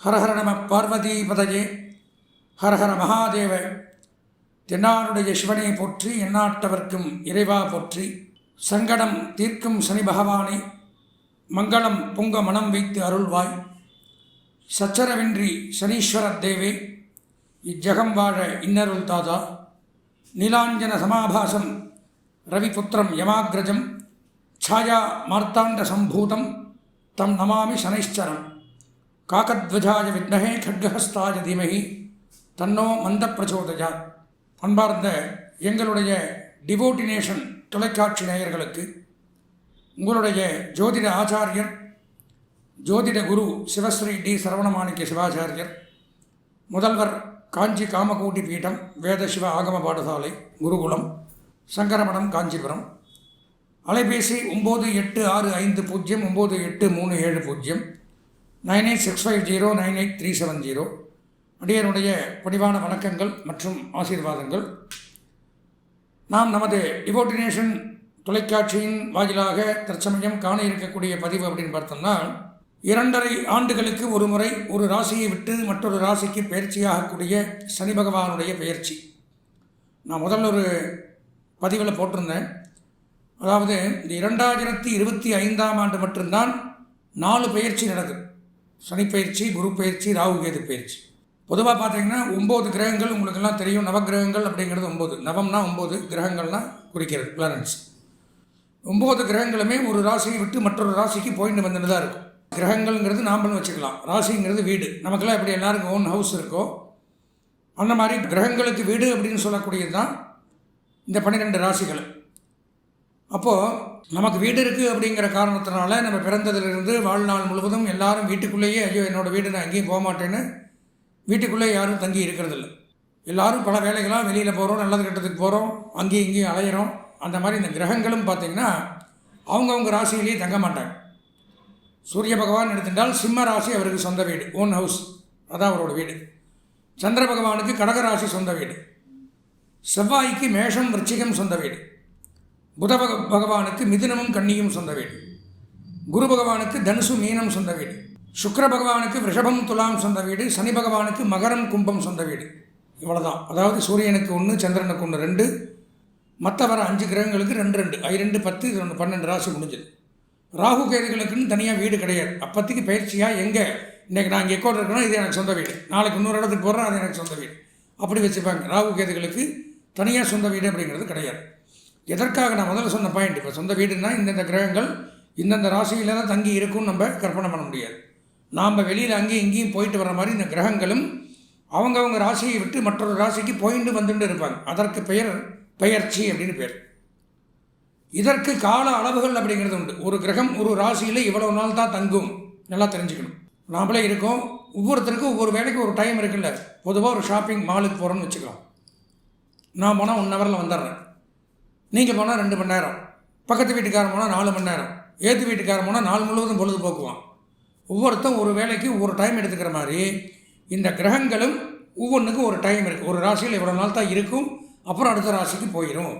ஹரஹர நம பார்வதி பதஜே ஹரஹர மகாதேவ தென்னாருடைய சிவனை போற்றி எந்நாட்டவர்க்கும் இறைவா போற்றி சங்கடம் தீர்க்கும் சனி பகவானை மங்களம் பொங்க மனம் வைத்து அருள்வாய் சச்சரவின்றி சனீஸ்வரத் தேவே இஜ்ஜகம் வாழ இன்னருள் தாதா நீலாஞ்சன சமாபாசம் ரவிபுத்திரம் யமாகிரஜம் ಛಾಯಾ ಮಾರ್ತಾಂಡ ಸಂಭೂತಂ ತಂ ನಮಾಮಿ ಶನೈಶ್ಚರಂ காக்கத்வஜாய வித்னகே கட்கஹஸ்தாய தீமகி தன்னோ மந்த பிரச்சோதயா அன்பார்ந்த எங்களுடைய டிவோட்டினேஷன் தொலைக்காட்சி நேயர்களுக்கு உங்களுடைய ஜோதிட ஆச்சாரியர் ஜோதிட குரு சிவஸ்ரீ டி சரவணமாணிக்க சிவாச்சாரியர் முதல்வர் காஞ்சி காமகோட்டி பீடம் வேத சிவ ஆகம பாடசாலை குருகுலம் சங்கரமடம் காஞ்சிபுரம். அலைபேசி ஒம்பது எட்டு ஆறு ஐந்து பூஜ்ஜியம் ஒம்பது எட்டு மூணு ஏழு பூஜ்ஜியம். Nine eight six five zero nine eight three seven zero. அடியனுடைய பணிவான வணக்கங்கள் மற்றும் ஆசீர்வாதங்கள். நாம் நமது டிவோட்டினேஷன் தொலைக்காட்சியின் வாயிலாக தற்சமயம் காண இருக்கக்கூடிய பதிவு அப்படின்னு பார்த்தோம்னா இரண்டரை ஆண்டுகளுக்கு ஒரு முறை ஒரு ராசியை விட்டு மற்றொரு ராசிக்கு பயிற்சியாகக்கூடிய சனி பகவானுடைய பயிற்சி. நான் முதல்ல ஒரு பதிவில் போட்டிருந்தேன். அதாவது இந்த இரண்டாயிரத்தி இருபத்தி ஐந்தாம் ஆண்டு மட்டும்தான் நாலு பயிற்சி நடக்குது. சனி பயிற்சி குரு பயிற்சி ராகு கேது பயிற்சி பொதுவாக பார்த்தீங்கன்னா ஒம்பது கிரகங்கள் உங்களுக்கெல்லாம் தெரியும். நவகிரகங்கள் அப்படிங்கிறது ஒம்பது நவம்னா ஒம்பது கிரகங்கள்லாம் குறிக்கிறது பிளானட்ஸ் ஒம்பது கிரகங்களுமே ஒரு ராசியை விட்டு மற்றொரு ராசிக்கு போயிட்டு வந்துட்டு தான் இருக்கும். கிரகங்கள்ங்கிறது நாம்பளும் வச்சுக்கலாம். ராசிங்கிறது வீடு. நமக்கெல்லாம் எப்படி எல்லாருக்கும் ஓன் ஹவுஸ் இருக்கோ அந்த மாதிரி கிரகங்களுக்கு வீடு அப்படின்னு சொல்லக்கூடியது தான் இந்த பன்னிரெண்டு ராசிகள். அப்போது நமக்கு வீடு இருக்குது அப்படிங்கிற காரணத்தினால நம்ம பிறந்ததிலிருந்து வாழ்நாள் முழுவதும் எல்லாரும் வீட்டுக்குள்ளேயே ஐயோ என்னோடய வீடு நான் எங்கேயும் போக மாட்டேன்னு வீட்டுக்குள்ளே யாரும் தங்கி இருக்கிறதில்ல. எல்லாரும் பல வேலைகளாக வெளியில் போகிறோம் நல்லது கெட்டதுக்கு போகிறோம் அங்கேயும் இங்கேயும் அலையிறோம். அந்த மாதிரி இந்த கிரகங்களும் பார்த்திங்கன்னா அவங்கவுங்க ராசியிலேயே தங்க மாட்டாங்க. சூரிய பகவான் எடுத்துட்டால் சிம்ம ராசி அவருக்கு சொந்த வீடு ஓன் ஹவுஸ் அதான் அவரோட வீடு. சந்திர பகவானுக்கு கடகராசி சொந்த வீடு. செவ்வாய்க்கு மேஷம் விருச்சிகம் சொந்த வீடு. புத பக பகவானுக்கு மிதுனமும் கன்னியும் சொந்த வீடு. குரு பகவானுக்கு தனுசு மீனம் சொந்த வீடு. சுக்கர பகவானுக்கு ரிஷபம் துலாம் சொந்த வீடு. சனி பகவானுக்கு மகரம் கும்பம் சொந்த வீடு. இவ்வளோதான் அதாவது சூரியனுக்கு ஒன்று சந்திரனுக்கு ஒன்று ரெண்டு. மற்ற வர அஞ்சு கிரகங்களுக்கு ரெண்டு ரெண்டு. ஐ ரெண்டு பத்து ரெண்டு பன்னெண்டு ராசி முடிஞ்சுது. ராகு கேதுகளுக்குன்னு தனியாக வீடு கிடையாது. அப்போதைக்கு பயிற்சியாக எங்கே? இன்றைக்கி நான் இங்கே எக்கோட் இருக்கணும் இது எனக்கு சொந்த வீடு. நாளைக்கு இன்னொரு இடத்துக்கு போகிறேன் அது எனக்கு சொந்த வீடு. அப்படி வச்சுப்பாங்க. ராகு கேதுகளுக்கு தனியாக சொந்த வீடு அப்படிங்கிறது கிடையாது. எதற்காக நான் முதல்ல சொன்ன பாயிண்ட் இப்போ சொந்த வீடுனா இந்தந்த கிரகங்கள் இந்தந்த ராசியில் தான் தங்கி இருக்கும்னு நம்ம கற்பனை பண்ண முடியாது. நாம் வெளியில் அங்கேயும் இங்கேயும் போயிட்டு வர மாதிரி இந்த கிரகங்களும் அவங்கவுங்க ராசியை விட்டு மற்றொரு ராசிக்கு போயிட்டு வந்துட்டு இருப்பாங்க. அதற்கு பெயர் பெயர்ச்சி அப்படின்னு பேர். இதற்கு கால அளவுகள் அப்படிங்கிறது உண்டு. ஒரு கிரகம் ஒரு ராசியில் இவ்வளவு நாள் தான் தங்கும். நல்லா தெரிஞ்சுக்கணும். நாமளே இருக்கோம். ஒவ்வொருத்தருக்கும் ஒவ்வொரு வேலைக்கு ஒரு டைம் இருக்குல்ல. பொதுவாக ஒரு ஷாப்பிங் மாலுக்கு போகிறோன்னு வச்சுக்கலாம். நான் போனால் ஒன் ஹவரில் வந்துடுறேன். நீங்கள் போனால் ரெண்டு மணி நேரம். பக்கத்து வீட்டுக்காரன் போனால் நாலு மணி நேரம். ஏற்று வீட்டுக்காரன் போனால் நாள் முழுவதும் பொழுதுபோக்குவான். ஒவ்வொருத்தரும் ஒரு வேலைக்கு ஒரு டைம் எடுத்துக்கிற மாதிரி இந்த கிரகங்களும் ஒவ்வொன்றுக்கும் ஒரு டைம் இருக்குது ஒரு ராசியில் இவ்வளோ நாள் தான் இருக்கும். அப்புறம் அடுத்த ராசிக்கு போயிடும்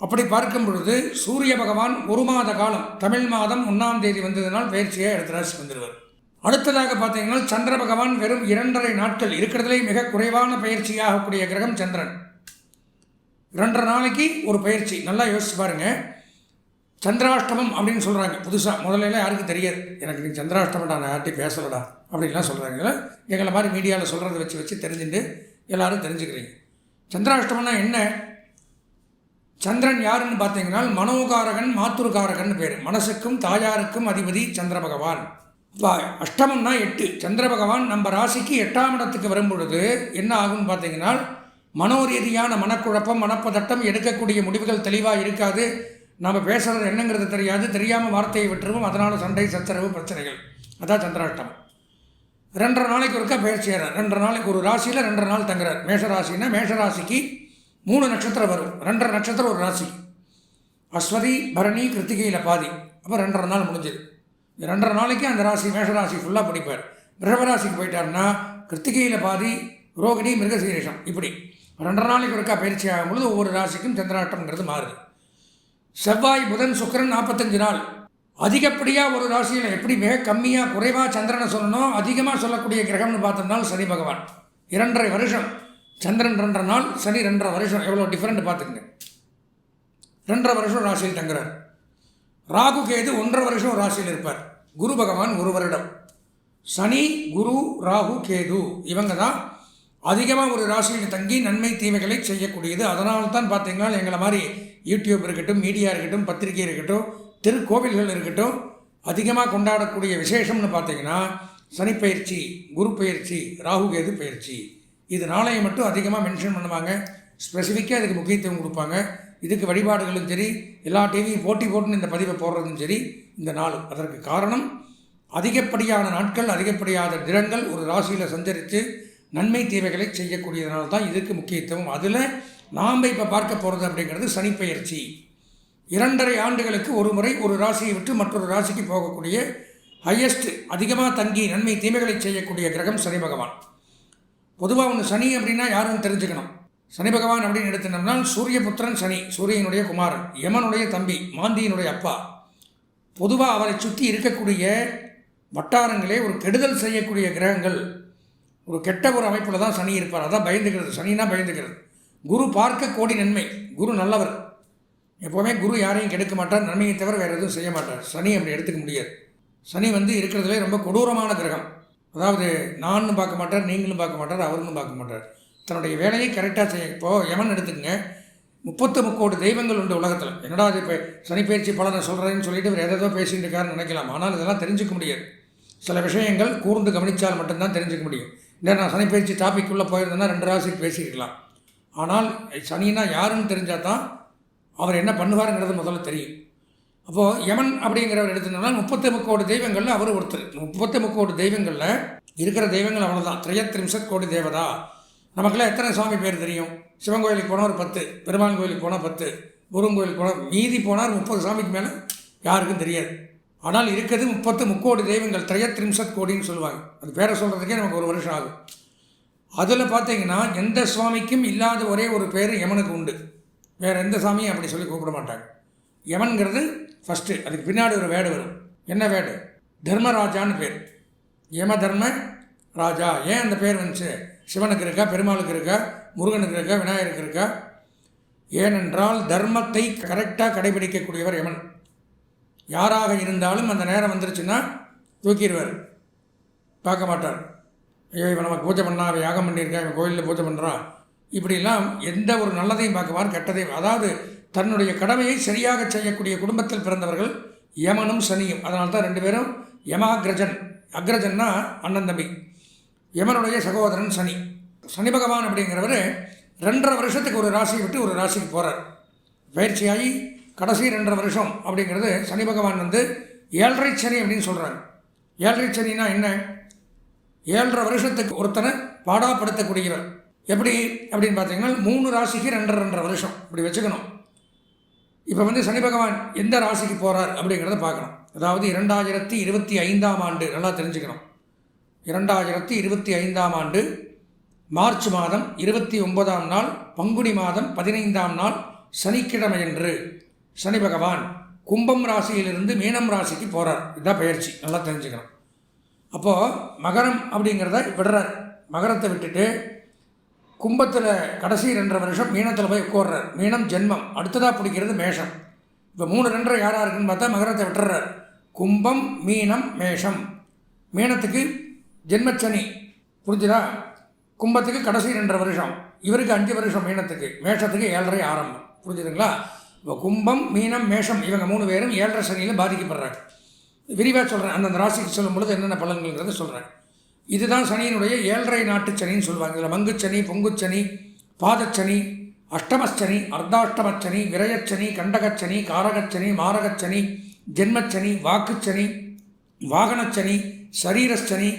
அப்படி பார்க்கும் பொழுது சூரிய பகவான் ஒரு மாத காலம் தமிழ் மாதம் ஒன்றாம் தேதி வந்ததுனால் பயிற்சியாக அடுத்த ராசி வந்துடுவார் அடுத்ததாக பார்த்தீங்கன்னா சந்திர பகவான் வெறும் இரண்டரை நாட்கள் இருக்கிறதுலே மிக குறைவான பயிற்சியாகக்கூடிய கிரகம் சந்திரன். ரெண்டரை நாளைக்கு ஒரு பயிற்சி. நல்லா யோசிச்சு பாருங்கள் சந்திராஷ்டமம் அப்படின்னு சொல்கிறாங்க புதுசாக முதல்ல யாருக்கும் தெரியாது. எனக்கு நீ சந்திராஷ்டமம்டா நான் யார்ட்டையும் பேசலடா அப்படின்லாம் சொல்கிறாங்க எங்களை மாதிரி மீடியாவில் சொல்கிறத வச்சு வச்சு தெரிஞ்சுட்டு எல்லோரும் தெரிஞ்சுக்கிறீங்க. சந்திராஷ்டமம்னா என்ன? சந்திரன் யாருன்னு பார்த்தீங்கன்னா மனோகாரகன் மாத்துருகாரகன் பேர். மனசுக்கும் தாயாருக்கும் அதிபதி சந்திர பகவான் அஷ்டமம்னா எட்டு. சந்திர பகவான் நம்ம ராசிக்கு எட்டாம் இடத்துக்கு வரும் பொழுது என்ன ஆகும்னு பார்த்தீங்கன்னா மனோரீதியான மனக்குழப்பம் மனப்பதட்டம் எடுக்கக்கூடிய முடிவுகள் தெளிவாக இருக்காது. நம்ம பேசுகிறது என்னங்கிறது தெரியாது. தெரியாமல் வார்த்தையை விட்டுருவோம். அதனால் சண்டை சச்சரவு பிரச்சனைகள். அதான் சந்திராட்டம் ரெண்டரை நாளைக்கு ஒருக்கா பேசுகிறார் ரெண்டரை நாளைக்கு ஒரு ராசியில் ரெண்டரை நாள் தங்குறார். மேஷராசின்னா மேஷராசிக்கு மூணு நட்சத்திரம் வரும். ரெண்டரை நட்சத்திரம் ஒரு ராசி. அஸ்வதி பரணி கிருத்திகையில் பாதி. அப்போ ரெண்டரை நாள் முடிஞ்சது. ரெண்டரை நாளைக்கு அந்த ராசி மேஷராசி ஃபுல்லாக படிப்பார். ரிஷபராசிக்கு போயிட்டாருன்னா கிருத்திகையில் பாதி ரோகிணி மிருகசீரேஷம். இப்படி. ரெண்டரை நாளைக்கு ஒருக்கா பயிற்சி ஆகும் பொழுது ஒவ்வொரு ராசிக்கும் சந்திராட்டம்ங்கிறது மாறுது. செவ்வாய் புதன் சுக்கரன் நாற்பத்தஞ்சு நாள். அதிகப்படியாக ஒரு ராசியில் எப்படி மிக கம்மியாக குறைவாக சந்திரனை சொல்லணும் அதிகமாக சொல்லக்கூடிய கிரகம்னு பார்த்தோம்னா சனி பகவான். இரண்டரை வருஷம். சந்திரன் ரெண்டரை நாள் சனி ரெண்டரை வருஷம். எவ்வளோ டிஃப்ரெண்ட் பார்த்துக்குங்க. ரெண்டரை வருஷம் ராசியில் தங்குறார். ராகு கேது ஒன்றரை வருஷம் ராசியில் இருப்பார். குரு பகவான் ஒரு வருடம். சனி குரு ராகு கேது இவங்க தான் அதிகமாக ஒரு ராசியில் தங்கி நன்மை தீமைகளை செய்யக்கூடியது. அதனால தான் பார்த்தீங்கன்னா எங்களை மாதிரி யூடியூப் இருக்கட்டும் மீடியா இருக்கட்டும் பத்திரிகை இருக்கட்டும் திருக்கோவில்கள் இருக்கட்டும் அதிகமாக கொண்டாடக்கூடிய விசேஷம்னு பார்த்தீங்கன்னா சனிப்பயிற்சி குரு பயிற்சி ராகுகேது பயிற்சி. இது நாளையை மட்டும் அதிகமாக மென்ஷன் பண்ணுவாங்க. ஸ்பெசிஃபிக்காக அதுக்கு முக்கியத்துவம் கொடுப்பாங்க. இதுக்கு வழிபாடுகளும் சரி எல்லா டிவியும் போட்டி போட்டுன்னு இந்த பதிவை போடுறதும் சரி இந்த நாள். அதற்கு காரணம் அதிகப்படியான நாட்கள் அதிகப்படியான தினங்கள் ஒரு ராசியில் சஞ்சரித்து நன்மை தீமைகளை செய்யக்கூடியதுனால தான் இதுக்கு முக்கியத்துவம். அதில் நாம் இப்போ பார்க்க போகிறது அப்படிங்கிறது சனிப்பெயர்ச்சி. இரண்டரை ஆண்டுகளுக்கு ஒரு முறை ஒரு ராசியை விட்டு மற்றொரு ராசிக்கு போகக்கூடிய ஹையஸ்ட் அதிகமாக தங்கி நன்மை தீமைகளை செய்யக்கூடிய கிரகம் சனி பகவான். பொதுவாக ஒன்று சனி அப்படின்னா யாரும் தெரிஞ்சுக்கணும். சனி பகவான் அப்படின்னு எடுத்துனோம்னா சூரியபுத்திரன் சனி சூரியனுடைய குமாரன் யமனுடைய தம்பி மாந்தியினுடைய அப்பா. பொதுவாக அவரை சுற்றி இருக்கக்கூடிய வட்டாரங்களே ஒரு கெடுதல் செய்யக்கூடிய கிரகங்கள். ஒரு கெட்ட ஒரு அமைப்பில் தான் சனி இருப்பார். அதான் பயந்துக்கிறது சனினா பயந்துக்கிறது குரு பார்க்க கோடி நன்மை. குரு நல்லவர். எப்போவுமே குரு யாரையும் கெடுக்க மாட்டார். நன்மையை தவிர வேறு எதுவும் செய்ய மாட்டார். சனி அப்படி எடுத்துக்க முடியாது. சனி வந்து இருக்கிறதுலே ரொம்ப கொடூரமான கிரகம். அதாவது நானும் பார்க்க மாட்டார் நீங்களும் பார்க்க மாட்டார் அவருன்னு பார்க்க மாட்டார். தன்னுடைய வேலையை கரெக்டாக செய்ய இப்போது யமன் எடுத்துக்கங்க. முப்பத்து முக்கோடி தெய்வங்கள் உண்டு உலகத்தில். என்னடா அது இப்போ சனிப்பயிற்சி பலனை சொல்கிறேன்னு சொல்லிட்டு இவர் எதோ பேசிகிட்டு இருக்காருன்னு நினைக்கலாம். ஆனால் இதெல்லாம் தெரிஞ்சுக்க முடியாது. சில விஷயங்கள் கூர்ந்து கவனித்தால் மட்டும்தான் தெரிஞ்சுக்க முடியும். இன்னும் நான் சனிப்பயிற்சி டாபிக் உள்ளே போயிருந்தேன்னா ரெண்டு ராசிக்கு பேசியிருக்கலாம். ஆனால் சனினா யாருன்னு தெரிஞ்சால் தான் அவர் என்ன பண்ணுவாருங்கிறது முதல்ல தெரியும். அப்போது யமன் அப்படிங்கிறவர் எடுத்துனோம்னா முப்பத்தி முக்கோடி தெய்வங்களில் அவர் ஒருத்தர். முப்பத்தி முக்கோடி தெய்வங்களில் இருக்கிற தெய்வங்கள் அவ்வளோதான் திரையத்ரிம்சத் கோடி தேவதா? நமக்கெல்லாம் எத்தனை சுவாமி பேர் தெரியும்? சிவன் கோயிலுக்கு போனால் ஒரு பத்து பெருமாள் கோயிலுக்கு போனால் பத்து முருகன் கோயிலுக்கு போனால் மீதி போனால் முப்பது சாமிக்கு மேலே யாருக்கும் தெரியாது. ஆனால் இருக்கிறது முப்பத்து முக்கோடி தெய்வங்கள் திரையத்ரிம்சத் கோடின்னு சொல்லுவாங்க. அது பேரை சொல்கிறதுக்கே நமக்கு ஒரு வருஷம் ஆகும் அதில் பார்த்தீங்கன்னா எந்த சுவாமிக்கும் இல்லாத ஒரே ஒரு பேர் யமனுக்கு உண்டு. வேறு எந்த சாமியும் அப்படி சொல்லி கூப்பிட மாட்டாங்க. யமன்கிறது ஃபஸ்ட்டு அதுக்கு பின்னாடி ஒரு வேடு வரும். என்ன வேடு? தர்மராஜான்னு பேர். யம தர்ம ராஜா. ஏன் அந்த பேர் வந்துச்சு? சிவனுக்கு இருக்கா பெருமாளுக்கு இருக்கா முருகனுக்கு இருக்கா விநாயகருக்கு இருக்கா? ஏனென்றால் தர்மத்தை கரெக்டாக கடைபிடிக்கக்கூடியவர் யமன். யாராக இருந்தாலும் அந்த நேரம் வந்துருச்சுன்னா தூக்கிடுவார். பார்க்க மாட்டார். ஐயோ இவன் நமக்கு பூஜை பண்ணா அவன் யாகம் பண்ணியிருக்கான் இவன் கோயிலில் பூஜை பண்ணுறான் இப்படிலாம் எந்த ஒரு நல்லதையும் பார்க்குவார் கெட்டதையும் அதாவது தன்னுடைய கடமையை சரியாக செய்யக்கூடிய குடும்பத்தில் பிறந்தவர்கள் யமனும் சனியும். அதனால தான் ரெண்டு பேரும் யமாகிரஜன். அக்ரஜன்னா அண்ணன் தம்பி. யமனுடைய சகோதரன் சனி. சனி பகவான் அப்படிங்கிறவர் ரெண்டரை வருஷத்துக்கு ஒரு ராசியை விட்டு ஒரு ராசிக்கு போகிறார் பயிற்சியாகி கடைசி ரெண்டரை வருஷம் அப்படிங்கிறது சனி பகவான் வந்து ஏழரை சனி அப்படின்னு சொல்கிறாங்க ஏழரை சனினா என்ன? ஏழரை வருஷத்துக்கு ஒருத்தனை பாடாப்படுத்தக்கூடியவர். எப்படி? அப்படின்னு பார்த்தீங்கன்னா மூணு ராசிக்கு ரெண்டரை ரெண்டரை வருஷம். இப்படி வச்சுக்கணும். இப்போ வந்து சனி பகவான் எந்த ராசிக்கு போகிறார் அப்படிங்கிறத பார்க்கணும். அதாவது இரண்டாயிரத்தி இருபத்தி ஐந்தாம் ஆண்டு நல்லா தெரிஞ்சுக்கணும். இரண்டாயிரத்தி இருபத்தி ஐந்தாம் ஆண்டு மார்ச் மாதம் இருபத்தி ஒன்பதாம் நாள் பங்குனி மாதம் பதினைந்தாம் நாள் சனிக்கிழமையன்று சனி பகவான் கும்பம் ராசியிலிருந்து மீனம் ராசிக்கு போகிறார் இதுதான் பயிற்சி. நல்லா தெரிஞ்சுக்கணும். அப்போது மகரம் அப்படிங்கிறத விடுறார். மகரத்தை விட்டுட்டு கும்பத்தில் கடைசி ரெண்டரை வருஷம் மீனத்தில் போய் உட்கார்றார். மீனம் ஜென்மம். அடுத்ததாக பிடிக்கிறது மேஷம். இப்போ மூணு ரெண்டரை யாராக இருக்குன்னு பார்த்தா மகரத்தை விட்டுறார். கும்பம் மீனம் மேஷம். மீனத்துக்கு ஜென்மச்சனி. புரிஞ்சுதா? கும்பத்துக்கு கடைசி ரெண்டரை வருஷம். இவருக்கு அஞ்சு வருஷம் மீனத்துக்கு. மேஷத்துக்கு ஏழரை ஆரம்பம். புரிஞ்சுதுங்களா? இப்போ கும்பம் மீனம் மேஷம் இவங்க மூணு பேரும் ஏழரை சனியில் பாதிக்கப்படுறாங்க. விரிவாக சொல்கிறேன் அந்தந்த ராசிக்கு சொல்லும் பொழுது என்னென்ன பலன்கள்ங்கிறத சொல்கிறேன் இதுதான் சனியினுடைய ஏழரை நாட்டு சனின்னு சொல்லுவாங்க. இதில் மங்குச்சனி பொங்குச்சனி பாதச்சனி அஷ்டமச்சனி அர்த்தாஷ்டமச்சனி விரயச்சனி கண்டகச்சனி காரகச்சனி மாரகச்சனி ஜென்மச்சனி வாக்குச்சனி வாகனச்சனி சரீரச்சனி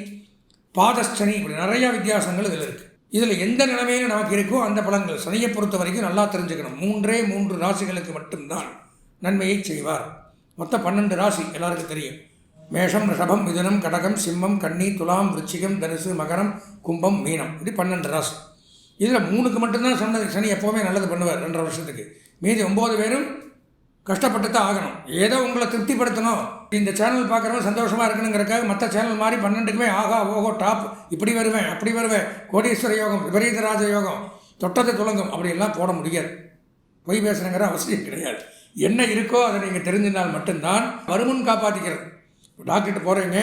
பாதச்சனி இப்படி நிறையா வித்தியாசங்கள் இதில் இருக்குது இதில் எந்த நிலைமையில் நமக்கு இருக்கோ அந்த பலன்கள். சனியை பொறுத்த வரைக்கும் நல்லா தெரிஞ்சுக்கணும். மூன்றே மூன்று ராசிகளுக்கு மட்டும்தான் நன்மையை செய்வார். மொத்தம் பன்னெண்டு ராசி எல்லாருக்கும் தெரியும். மேஷம் ரிஷபம் மிதுனம் கடகம் சிம்மம் கன்னி துலாம் விருச்சிகம் தனுசு மகரம் கும்பம் மீனம். இப்படி பன்னெண்டு ராசி. இதில் மூணுக்கு மட்டும்தான் சொன்னது. சனி எப்போவுமே நல்லது பண்ணுவார் ரெண்டரை வருஷத்துக்கு. மீதி ஒம்பது பேரும் கஷ்டப்பட்டு தான் ஆகணும். ஏதோ உங்களை திருப்திப்படுத்தணும். இந்த சேனல் பார்க்குறவங்க சந்தோஷமாக இருக்கணுங்கிறக்காக மற்ற சேனல் மாதிரி பன்னெண்டுக்குமே ஆகா ஓகோ டாப் இப்படி வருவேன் அப்படி வருவேன். கோடீஸ்வர யோகம் விபரீத ராஜ யோகம் தொட்டது துளங்கும் அப்படியெல்லாம் போட முடியாது. பொய் பேசுகிறங்கிற அவசியம் கிடையாது. என்ன இருக்கோ அதை நீங்கள் தெரிஞ்சினால் மட்டும்தான் வருமுன் காப்பாற்றிக்கிறது டாக்டர்கிட்ட போகிறீங்க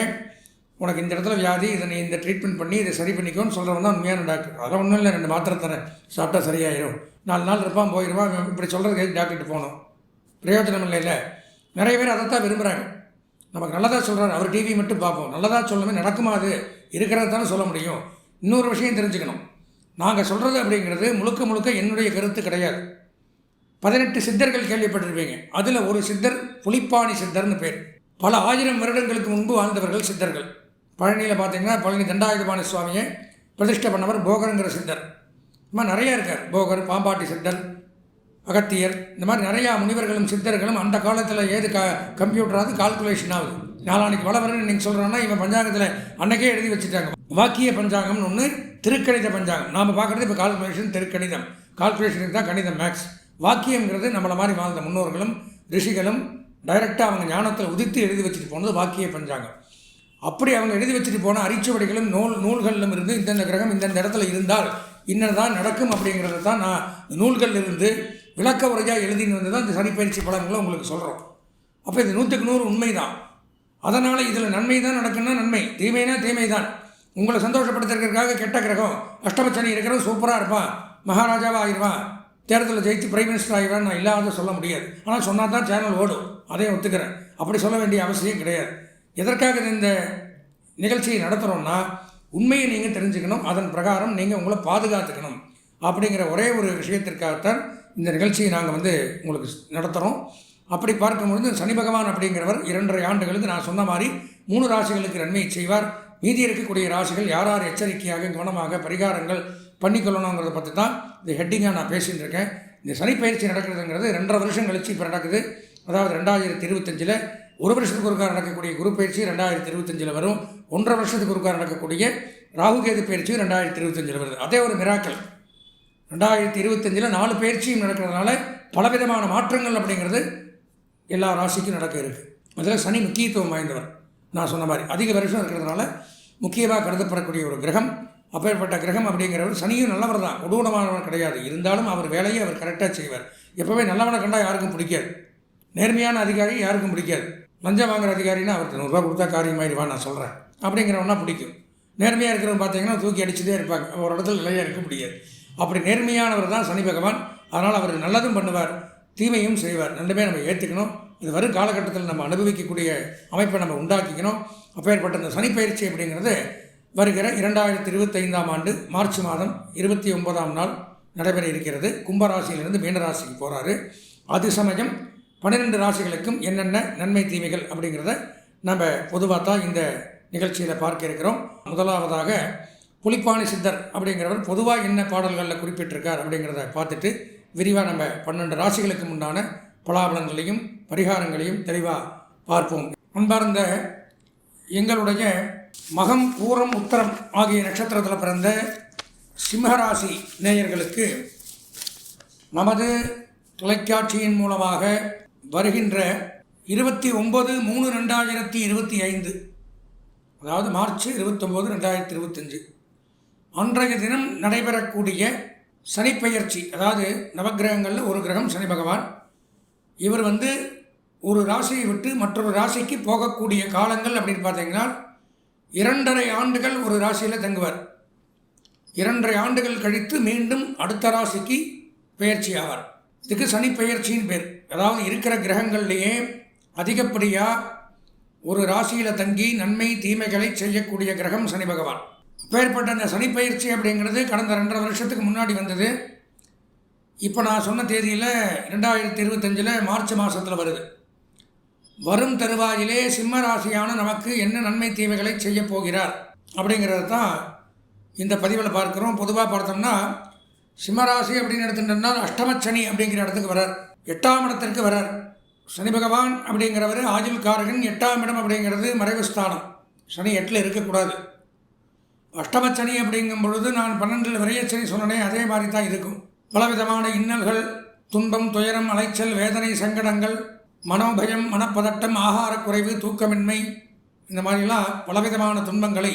உனக்கு இந்த இடத்துல வியாதி இதை நீ இந்த ட்ரீட்மெண்ட் பண்ணி இதை சரி பண்ணிக்கோன்னு சொல்கிறவன் தான் உண்மையான டாக்டர் அதெல்லாம் ஒன்றும் இல்லை ரெண்டு மாத்திரை தரேன். சாப்பிட்டா சரியாயிடும் நாலு நாள் இருப்பான் போயிடுவான் இப்படி சொல்கிறதுக்கு டாக்டர்கிட்ட போகணும்? பிரயோஜனம் இல்லை நிறைய பேர் அதைத்தான் விரும்புகிறாங்க நமக்கு நல்லதாக சொல்கிறாரு அவர் டிவி மட்டும் பார்ப்போம். நல்லதாக சொல்லணுமே நடக்குமா அது? இருக்கிறது தானே சொல்ல முடியும். இன்னொரு விஷயம் தெரிஞ்சுக்கணும். நாங்கள் சொல்கிறது அப்படிங்கிறது முழுக்க முழுக்க என்னுடைய கருத்து கிடையாது. பதினெட்டு சித்தர்கள் கேள்விப்பட்டிருப்பீங்க. அதில் ஒரு சித்தர் புலிப்பாணி சித்தர்னு பேர். பல ஆயிரம் வருடங்களுக்கு முன்பு வாழ்ந்தவர்கள் சித்தர்கள். பழனியில் பார்த்தீங்கன்னா பழனி தண்டாயுதபாணி சுவாமியை பிரதிஷ்டை பண்ணவர் போகருங்கிற சித்தர். இந்த மாதிரி நிறையா இருக்கார். போகர் பாம்பாட்டி சித்தர் அகத்தியர் இந்த மாதிரி நிறையா முனிவர்களும் சித்தர்களும் அந்த காலத்தில் ஏது க கம்ப்யூட்டராது கால்குலேஷன் ஆகுது நாளானிக்கு வளவரன்னு நீங்கள் சொல்கிறோன்னா இவன் பஞ்சாங்கத்தில் அன்னைக்கே எழுதி வச்சுட்டாங்க. வாக்கிய பஞ்சாங்கம்னு ஒன்று திருக்கணித பஞ்சாங்கம். நாம் பார்க்குறது இப்போ கால்குலேஷன் திருக்கணிதம். கால்குலேஷனுக்கு தான் கணிதம் மேக்ஸ் வாக்கியங்கிறது நம்மளை மாதிரி வாழ்ந்த முன்னோர்களும் ரிஷிகளும் டைரெக்டாக அவங்க ஞானத்தில் உதித்து எழுதி வச்சுட்டு போனது வாக்கிய பஞ்சாங்கம். அப்படி அவங்க எழுதி வச்சுட்டு போன அரிச்சுவடிகளும் நூல் நூல்களிலும் இருந்து இந்தந்த கிரகம் இந்தந்த இடத்துல இருந்தால் இன்னதான் நடக்கும் அப்படிங்கிறத தான் நான் நூல்களில் இருந்து விளக்க உரையாக எழுதின்னு வந்து தான் இந்த சனிப்பயிற்சி பலன்களை உங்களுக்கு சொல்கிறோம் அப்போ இது நூற்றுக்கு நூறு உண்மை தான் அதனால் இதில் நன்மை தான் நடக்குன்னா நன்மை. தீமைனா தீமை தான் உங்களை சந்தோஷப்படுத்துறதுக்காக கெட்ட கிரகம் அஷ்டமச்சனி இருக்கிறவன் சூப்பராக இருப்பான். மகாராஜாவாக ஆயிடுவான். தேர்தலில் ஜெயித்து பிரைம் மினிஸ்டர் ஆகிடுவான் நான் இல்லாத சொல்ல முடியாது. ஆனால் சொன்னால் தான் சேனல் ஓடும். அதையும் ஒத்துக்கிறேன். அப்படி சொல்ல வேண்டிய அவசியம் கிடையாது. எதற்காக இந்த நிகழ்ச்சியை நடத்துகிறோம்னா உண்மையை நீங்கள் தெரிஞ்சுக்கணும். அதன் பிரகாரம் நீங்கள் உங்களை பாதுகாத்துக்கணும். அப்படிங்கிற ஒரே ஒரு விஷயத்திற்காகத்தான் இந்த நிகழ்ச்சியை நாங்கள் வந்து உங்களுக்கு நடத்துகிறோம் அப்படி பார்க்கும்பொழுது சனி பகவான் அப்படிங்கிறவர் இரண்டரை ஆண்டுகளுக்கு நான் சொன்ன மாதிரி மூணு ராசிகளுக்கு நன்மையை செய்வார். மீதி இருக்கக்கூடிய ராசிகள் யார் யார் எச்சரிக்கையாக கவனமாக பரிகாரங்கள் பண்ணிக்கொள்ளணுங்கிறத பற்றி தான் இந்த ஹெட்டிங்காக நான் பேசிகிட்டு இருக்கேன். இந்த சனிப்பயிற்சி நடக்கிறதுங்கிறது ரெண்டரை வருஷம் கழிச்சு இப்போ நடக்குது. அதாவது ரெண்டாயிரத்தி இருபத்தஞ்சில் ஒரு வருஷத்துக்கு ஒருக்கார் நடக்கக்கூடிய குரு பயிற்சி ரெண்டாயிரத்தி இருபத்தஞ்சில் வரும். ஒன்றரை வருஷத்துக்கு ஒருக்கார் நடக்கக்கூடிய ராகுகேது பயிற்சி ரெண்டாயிரத்தி இருபத்தஞ்சில் வருது. அதே ஒரு மிராக்கள் ரெண்டாயிரத்தி இருபத்தஞ்சில் நாலு பயிற்சியும் நடக்கிறதுனால பலவிதமான மாற்றங்கள் அப்படிங்கிறது எல்லா ராசிக்கும் நடக்க இருக்குது அதில் சனி முக்கியத்துவம் வாய்ந்தவர். நான் சொன்ன மாதிரி அதிக வருஷம் இருக்கிறதுனால முக்கியமாக கருதப்படக்கூடிய ஒரு கிரகம். அப்பேற்பட்ட கிரகம் அப்படிங்கிறவர் சனியும் நல்லவர் தான். உடூனமானவர் கிடையாது. இருந்தாலும் அவர் வேலையை அவர் கரெக்டாக செய்வார். எப்போவே நல்லவனை கண்டால் யாருக்கும் பிடிக்காது. நேர்மையான அதிகாரி யாருக்கும் பிடிக்காது. லஞ்சம் வாங்குற அதிகாரின்னா அவருக்கு நூறுரூவா கொடுத்தா காரியமாயிருவா நான் சொல்கிறேன் அப்படிங்கிறவனா பிடிக்கும். நேர்மையாக இருக்கிறவங்க பார்த்தீங்கன்னா தூக்கி அடிச்சுட்டே இருப்பாங்க. ஒரு இடத்துல நிலையாக இருக்க முடியாது. அப்படி நேர்மையானவர் தான் சனி பகவான். அதனால் அவர் நல்லதும் பண்ணுவார் தீமையும் செய்வார். ரெண்டுமே நம்ம ஏற்றுக்கணும் இது வரும் காலகட்டத்தில் நம்ம அனுபவிக்கக்கூடிய அமைப்பை நம்ம உண்டாக்கிக்கணும். அப்பேற்பட்ட இந்த சனிப்பயிற்சி அப்படிங்கிறது வருகிற இரண்டாயிரத்தி இருபத்தைந்தாம் ஆண்டு மார்ச் மாதம் இருபத்தி ஒன்பதாம் நாள் நடைபெற இருக்கிறது. கும்பராசியிலிருந்து மீனராசிக்கு போகிறாரு அது சமயம் பன்னிரெண்டு ராசிகளுக்கும் என்னென்ன நன்மை தீமைகள் அப்படிங்கிறத நம்ம பொதுவாக தான் இந்த நிகழ்ச்சியில் பார்க்க இருக்கிறோம். முதலாவதாக புலிப்பாணி சித்தர் அப்படிங்கிறவர் பொதுவாக என்ன பாடல்களில் குறிப்பிட்டிருக்கார் அப்படிங்கிறத பார்த்துட்டு விரிவாக நம்ம பன்னெண்டு ராசிகளுக்கு முன்னான பலாபலங்களையும் பரிகாரங்களையும் தெளிவாக பார்ப்போம். அன்பார்ந்த எங்களுடைய மகம் பூரம் உத்தரம் ஆகிய நட்சத்திரத்தில் பிறந்த சிம்மராசி நேயர்களுக்கு நமது தொலைக்காட்சியின் மூலமாக வருகின்ற இருபத்தி ஒம்பது மூணு ரெண்டாயிரத்தி இருபத்தி ஐந்து அதாவது மார்ச் இருபத்தொம்போது ரெண்டாயிரத்தி இருபத்தஞ்சு. அன்றைய தினம் நடைபெறக்கூடிய சனிப்பெயர்ச்சி அதாவது நவக்கிரகங்களில் ஒரு கிரகம் சனி பகவான். இவர் வந்து ஒரு ராசியை விட்டு மற்றொரு ராசிக்கு போகக்கூடிய காலங்கள் அப்படின்னு பார்த்தீங்கன்னா இரண்டரை ஆண்டுகள் ஒரு ராசியில் தங்குவார். இரண்டரை ஆண்டுகள் கழித்து மீண்டும் அடுத்த ராசிக்கு பெயர்ச்சி ஆவார். இதுக்கு சனி பெயர்ச்சின்னு பேர். அதாவது இருக்கிற கிரகங்கள்லேயே அதிகப்படியாக ஒரு ராசியில் தங்கி நன்மை தீமைகளை செய்யக்கூடிய கிரகம் சனி பகவான். அப்பேற்பட்ட அந்த சனிப்பயிற்சி அப்படிங்கிறது கடந்த ரெண்டரை வருஷத்துக்கு முன்னாடி வந்தது. இப்போ நான் சொன்ன தேதியில் ரெண்டாயிரத்தி இருபத்தஞ்சில் மார்ச் மாதத்தில் வருது. வரும் தருவாயிலே சிம்ம ராசியான நமக்கு என்ன நன்மை தீவைகளை செய்ய போகிறார் அப்படிங்கிறது தான் இந்த பதிவில் பார்க்குறோம். பொதுவாக பார்த்தோம்னா சிம்மராசி அப்படின்னு எடுத்துட்டோம்னா அஷ்டமச்சனி அப்படிங்கிற இடத்துக்கு வரார். எட்டாம் இடத்திற்கு வரார். சனி பகவான் அப்படிங்கிறவர் ஆஜில்காரகன் எட்டாம் இடம் அப்படிங்கிறது மறைவு ஸ்தானம் சனி எட்டில் இருக்கக்கூடாது. அஷ்டமச்சனி அப்படிங்கும் பொழுது நான் பன்னெண்டில் விரையச்சனி சொன்னனே அதே மாதிரி தான் இருக்கும். பலவிதமான இன்னல்கள் துன்பம் துயரம் அலைச்சல் வேதனை சங்கடங்கள் மனோபயம் மனப்பதட்டம் ஆகாரக் குறைவு தூக்கமின்மை இந்த மாதிரிலாம் பலவிதமான துன்பங்களை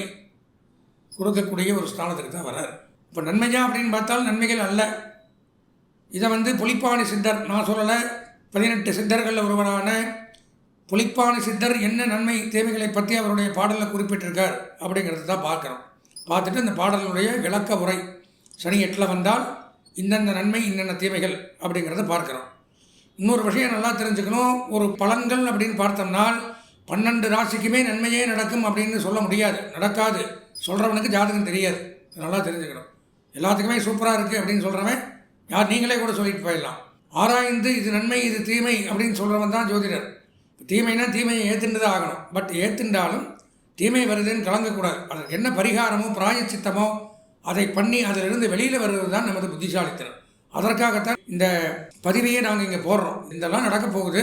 கொடுக்கக்கூடிய ஒரு ஸ்தானத்துக்கு தான் வர்றார். இப்போ நன்மையா அப்படின்னு பார்த்தால் நன்மைகள் அல்ல. இதை வந்து புலிப்பாணி சித்தர் நான் சொல்லலை பதினெட்டு சித்தர்களில் ஒருவரான புலிப்பாணி சித்தர் என்ன நன்மை தேவைகளை பற்றி அவருடைய பாடலில் குறிப்பிட்டிருக்கார் அப்படிங்கிறது தான் பார்க்குறோம். பார்த்துட்டு இந்த பாடலுடைய விளக்க உரை சனி எட்டில் வந்தால் இந்தந்த நன்மை இன்னென்ன தீமைகள் அப்படிங்கிறத பார்க்குறோம். இன்னொரு விஷயம் நல்லா தெரிஞ்சுக்கணும். ஒரு பலன்கள் அப்படின்னு பார்த்தோம்னால் பன்னெண்டு ராசிக்குமே நன்மையே நடக்கும் அப்படின்னு சொல்ல முடியாது. நடக்காது. சொல்கிறவனுக்கு ஜாதகம் தெரியாது. நல்லா தெரிஞ்சுக்கணும். எல்லாத்துக்குமே சூப்பராக இருக்குது அப்படின்னு சொல்கிறவன் யார் நீங்களே கூட சொல்லிட்டு போயிடலாம். ஆராய்ந்து இது நன்மை இது தீமை அப்படின்னு சொல்கிறவன் தான் ஜோதிடர். தீமைனா தீமையை ஏற்றுண்டு தான் ஆகணும். பட் ஏற்றுண்டாலும் தீமை வருதுன்னு கலங்கக்கூடாது. அதற்கு என்ன பரிகாரமோ பிராயச்சித்தமோ அதை பண்ணி அதிலிருந்து வெளியில் வருவது தான் நமது புத்திசாலித்தனம். அதற்காகத்தான் இந்த பதிவையே நாங்கள் இங்கே போடுறோம். இதெல்லாம் நடக்க போகுது.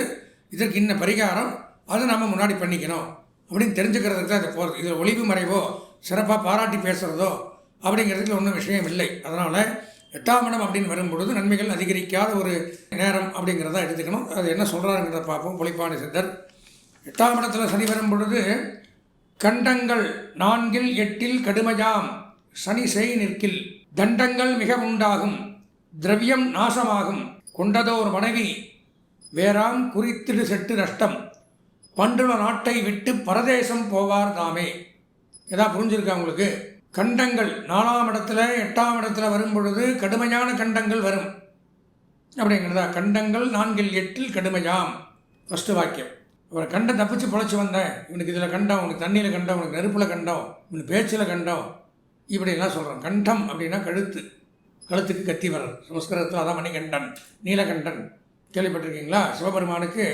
இதற்கு இன்ன பரிகாரம். அதை நம்ம முன்னாடி பண்ணிக்கணும். அப்படின்னு தெரிஞ்சுக்கிறதுக்கு தான் இதை போகிறது இதில் ஒளிவு மறைவோ சிறப்பாக பாராட்டி பேசுகிறதோ அப்படிங்கிறதுக்கு ஒன்றும் விஷயம் இல்லை. அதனால் எட்டாம் இடம் அப்படின்னு வரும்பொழுது நன்மைகள் அதிகரிக்காத ஒரு நேரம் அப்படிங்கிறத எடுத்துக்கணும். அது என்ன சொல்கிறாருங்கிறத பார்ப்போம். புலிப்பாணி சித்தர். எட்டாம் இடத்துல சனி வரும் பொழுது கண்டங்கள் நான்கில் எட்டில் கடுமையாம் சனி செய் நிற்கில். தண்டங்கள் மிக உண்டாகும் திரவியம் நாசமாகும். கொண்டதோர் மனைவி வேறாம் குறித்திடு செட்டு நஷ்டம். பண்டுல நாட்டை விட்டு பரதேசம் போவார் தாமே. ஏதா புரிஞ்சிருக்கா உங்களுக்கு? கண்டங்கள் நாலாம் இடத்துல எட்டாம் இடத்துல வரும் பொழுது கடுமையான கண்டங்கள் வரும். அப்படிங்கிறதா? கண்டங்கள் நான்கில் எட்டில் கடுமையாம். ஃபஸ்ட்டு வாக்கியம். அவர் கண்டம் தப்பிச்சு பொழைச்சி வந்தேன். இவனுக்கு இதில் கண்டம் உனக்கு தண்ணியில் கண்டம் உனக்கு நெருப்பில் கண்டம் இவனுக்கு பேச்சில் கண்டம் இப்படிலாம் சொல்கிறான் கண்டம் அப்படின்னா கழுத்து. கழுத்துக்கு கத்தி வர்றது. சமஸ்கிருதத்தில் அதான் மணிகண்டன். நீலகண்டன். கேள்விப்பட்டிருக்கீங்களா? சிவபெருமானுக்கு